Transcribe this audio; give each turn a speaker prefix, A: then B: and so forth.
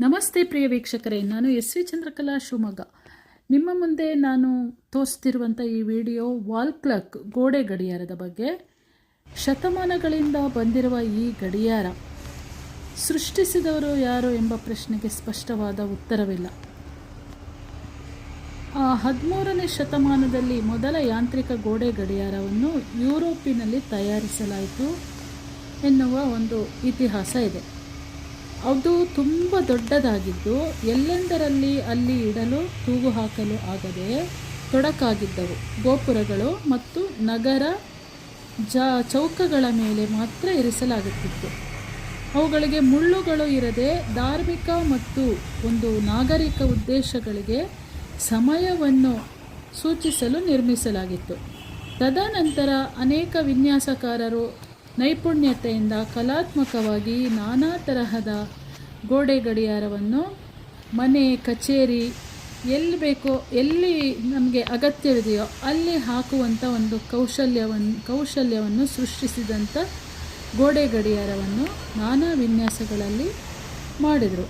A: ನಮಸ್ತೆ ಪ್ರಿಯ ವೀಕ್ಷಕರೇ, ನಾನು ಎಸ್ ವಿ ಚಂದ್ರಕಲಾ ಶಿವಮೊಗ್ಗ. ನಿಮ್ಮ ಮುಂದೆ ನಾನು ತೋರಿಸ್ತಿರುವಂಥ ಈ ವಿಡಿಯೋ ವಾಲ್ ಕ್ಲಾಕ್ ಗೋಡೆ ಗಡಿಯಾರದ ಬಗ್ಗೆ. ಶತಮಾನಗಳಿಂದ ಬಂದಿರುವ ಈ ಗಡಿಯಾರ ಸೃಷ್ಟಿಸಿದವರು ಯಾರು ಎಂಬ ಪ್ರಶ್ನೆಗೆ ಸ್ಪಷ್ಟವಾದ ಉತ್ತರವಿಲ್ಲ. ಹದಿಮೂರನೇ ಶತಮಾನದಲ್ಲಿ ಮೊದಲ ಯಾಂತ್ರಿಕ ಗೋಡೆ ಗಡಿಯಾರವನ್ನು ಯುರೋಪಿನಲ್ಲಿ ತಯಾರಿಸಲಾಯಿತು ಎನ್ನುವ ಒಂದು ಇತಿಹಾಸ ಇದೆ. ಅದು ತುಂಬ ದೊಡ್ಡದಾಗಿದ್ದು ಎಲ್ಲೆಂದರಲ್ಲಿ ಅಲ್ಲಿ ಇಡಲು, ತೂಗು ಹಾಕಲು ಆಗದೆ ತೊಡಕಾಗಿದ್ದವು. ಗೋಪುರಗಳು ಮತ್ತು ನಗರ ಜ ಚೌಕಗಳ ಮೇಲೆ ಮಾತ್ರ ಇರಿಸಲಾಗುತ್ತಿತ್ತು. ಅವುಗಳಿಗೆ ಮುಳ್ಳುಗಳು ಇರದೆ ಧಾರ್ಮಿಕ ಮತ್ತು ಒಂದು ನಾಗರಿಕ ಉದ್ದೇಶಗಳಿಗೆ ಸಮಯವನ್ನು ಸೂಚಿಸಲು ನಿರ್ಮಿಸಲಾಗಿತ್ತು. ತದನಂತರ ಅನೇಕ ವಿನ್ಯಾಸಕಾರರು ನೈಪುಣ್ಯತೆಯಿಂದ ಕಲಾತ್ಮಕವಾಗಿ ನಾನಾ ತರಹದ ಗೋಡೆ ಗಡಿಯಾರವನ್ನು ಮನೆ, ಕಚೇರಿ, ಎಲ್ಲಿ ಬೇಕೋ, ಎಲ್ಲಿ ನಮಗೆ ಅಗತ್ಯವಿದೆಯೋ ಅಲ್ಲಿ ಹಾಕುವಂಥ ಒಂದು ಕೌಶಲ್ಯವನ್ನು ಕೌಶಲ್ಯವನ್ನು ಸೃಷ್ಟಿಸಿದಂಥ ಗೋಡೆ ಗಡಿಯಾರವನ್ನು ನಾನಾ ವಿನ್ಯಾಸಗಳಲ್ಲಿ ಮಾಡಿದರು.